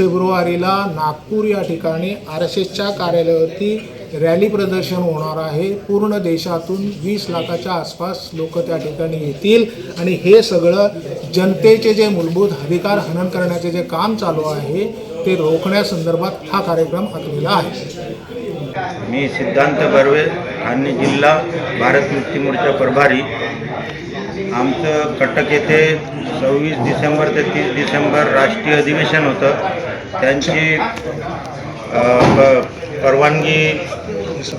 फेब्रुवारीला नागपूर या ठिकाणी आर एस एसच्या कार्यालयावरती रॅली प्रदर्शन होणार आहे. पूर्ण देशातून वीस लाखाच्या आसपास लोक त्या ठिकाणी येतील. आणि हे सगळं जनतेचे जे मूलभूत अधिकार हनन करण्याचे जे काम चालू आहे ते रोखण्यासंदर्भात हा कार्यक्रम आखलेला आहे. मी सिद्धांत बर्वे ठाणे जिल्हा भारत मुक्ती मोर्चा प्रभारी. आमचं कटक येथे सव्वीस डिसेंबर ते तीस डिसेंबर राष्ट्रीय अधिवेशन होतं. त्यांची परवानगी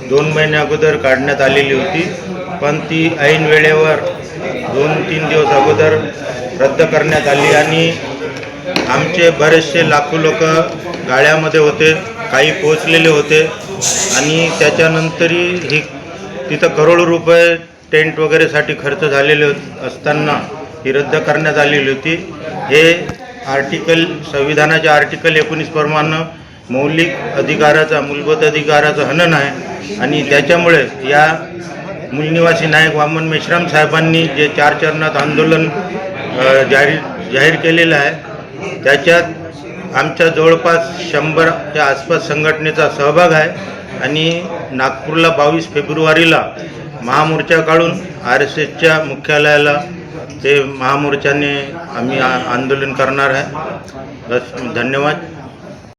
दोन महिने अगोदर काढण्यात आलेली होती. पण ती ऐन वेळेवर दोन तीन दिवस अगोदर रद्द करण्यात आली आणि आमचे बरेचसे लाखो लोक गाड्यामध्ये होते काही पोचलेले होते आणि त्याच्यानंतरही ही तिथं करोडो रुपये टेंट वगैरेसाठी खर्च झालेले असताना ही रद्द करण्यात आलेली होती. हे आर्टिकल संविधानाच्या आर्टिकल एकोणीस प्रमाणे मौलिक अधिकाराचा मूलभूत अधिकाराचं हनन आहे. आणि त्याच्यामुळे या मूलनिवासी नायक वामन मेश्राम साहेबांनी जे चार चरणात आंदोलन जाहीर जाहीर केलेलं आहे त्याच्यात आमच्या जवळपास शंभरच्या आसपास संघटनेचा सहभाग आहे. आणि नागपूरला बावीस फेब्रुवारीला महामोर्चा काढून आर एस एसच्या मुख्यालयाला ते महामोर्चाने आम्ही आंदोलन करणार आहे. बस धन्यवाद.